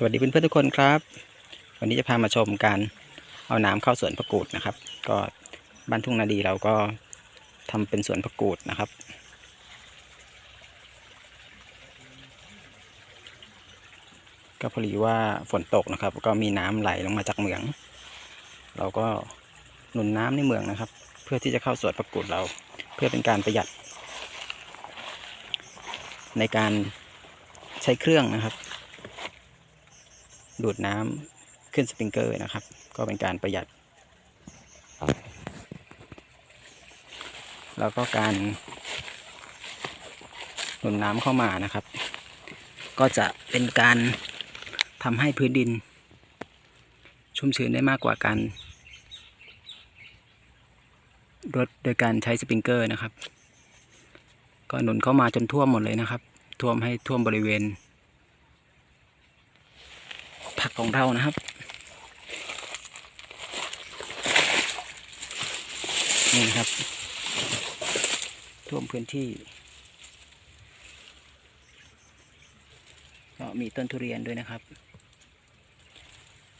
สวัสดีเพื่อนๆทุกคนครับ วันนี้จะพามาชมการเอาน้ำเข้าสวนผักกูดนะครับ ก็บ้านทุ่งนาดีเราก็ทำเป็นสวนผักกูดนะครับ ก็พอดีว่าฝนตกนะครับ ก็มีน้ำไหลลงมาจากเหมือง เราก็หนุนน้ำในเมืองนะครับ เพื่อที่จะเข้าสวนผักกูดเรา เพื่อเป็นการประหยัด ในการใช้เครื่องนะครับ ดูดน้ำขึ้นสปริงเกอร์นะครับ ก็เป็นการประหยัด แล้วก็การหนุนน้ำเข้ามานะครับ ก็จะเป็นการทำให้พื้นดิน ชุ่มชื้นได้มากกว่าการรดโดยการใช้สปริงเกอร์นะครับ ก็หนุนเข้ามาจนท่วมหมดเลยนะครับ ท่วมให้ท่วมบริเวณ ผักของเรานะครับ นี่นะครับ ท่วมพื้นที่ ก็มีต้นทุเรียนด้วยนะครับ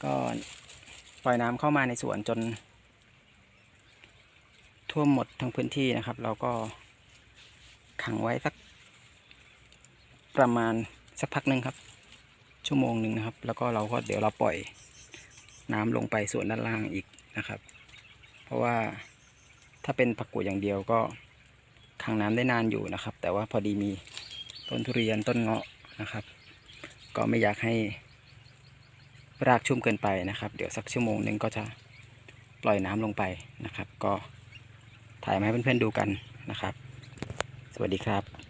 ก็ปล่อยน้ำเข้ามาในสวนจน ท่วมหมดทั้งพื้นที่นะครับ เราก็ขังไว้สักประมาณสักพักหนึ่งครับ ชั่วโมงหนึ่งนะครับ แล้วก็เราก็เดี๋ยวเราปล่อยน้ำลงไปส่วนด้านล่างอีกนะครับ เพราะว่าถ้าเป็นผักกูดอย่างเดียวก็ขังน้ำได้นานอยู่นะครับ แต่ว่าพอดีมีต้นทุเรียนต้นเงาะนะครับ ก็ไม่อยากให้รากชุ่มเกินไปนะครับ เดี๋ยวสักชั่วโมงหนึ่งก็จะปล่อยน้ำลงไปนะครับ ก็ถ่ายมาให้เพื่อนๆดูกันนะครับ สวัสดีครับ